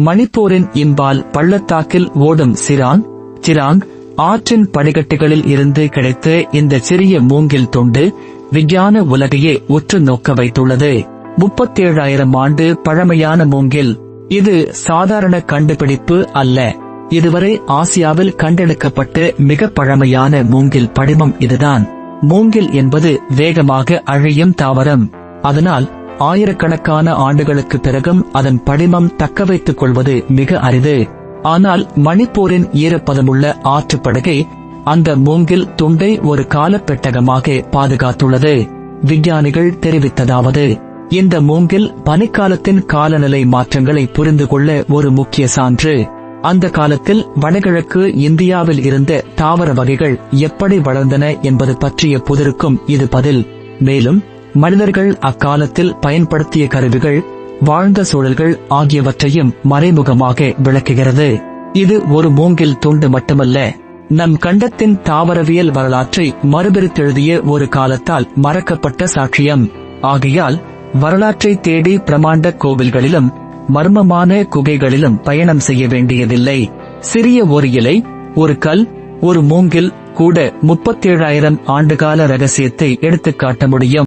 மணிப்பூரின் இம்பால் பள்ளத்தாக்கில் ஓடும் சிராங் சிராங் ஆற்றின் படிக்கட்டுகளில் இருந்து கிடைத்த இந்த சிறிய மூங்கில் துண்டு விஞ்ஞான உலகையே உற்று நோக்க வைத்துள்ளது. முப்பத்தேழாயிரம் ஆண்டு பழமையான மூங்கில். இது சாதாரண கண்டுபிடிப்பு அல்ல. இதுவரை ஆசியாவில் கண்டெடுக்கப்பட்ட மிக பழமையான மூங்கில் படிமம் இதுதான். மூங்கில் என்பது வேகமாக அழியும் தாவரம். அதனால் ஆயிரக்கணக்கான ஆண்டுகளுக்கு பிறகும் அதன் படிமம் தக்க வைத்துக் கொள்வது மிக அரிது. ஆனால் மணிப்பூரின் ஈரப்பதமுள்ள ஆற்றுப்படுகை அந்த மூங்கில் துண்டை ஒரு காலப்பெட்டகமாக பாதுகாத்துள்ளது. விஞ்ஞானிகள் தெரிவித்ததாவது இந்த மூங்கில் பனிக்காலத்தின் காலநிலை மாற்றங்களை புரிந்து கொள்ள ஒரு முக்கிய சான்று. அந்த காலத்தில் வடகிழக்கு இந்தியாவில் இருந்த தாவர வகைகள் எப்படி வளர்ந்தன என்பது பற்றிய புதிருக்கும் இது பதில். மேலும் மனிதர்கள் அக்காலத்தில் பயன்படுத்திய கருவிகள் வாழ்ந்த சூழல்கள் ஆகியவற்றையும் மறைமுகமாக விளக்குகிறது. இது ஒரு மூங்கில் துண்டு மட்டுமல்ல. நம் கண்டத்தின் தாவரவியல் வரலாற்றை மறுபிரித்தெழுதிய ஒரு காலத்தால் மறக்கப்பட்ட சாட்சியம். ஆகையால் வரலாற்றை தேடி பிரமாண்ட கோவில்களிலும் மர்மமான குகைகளிலும் பயணம் செய்ய வேண்டியதில்லை. சிறிய ஒரு இலை ஒரு கல் ஒரு மூங்கில் கூட முப்பத்தேழாயிரம் ஆண்டுகால ரகசியத்தை எடுத்துக்காட்ட முடியும்.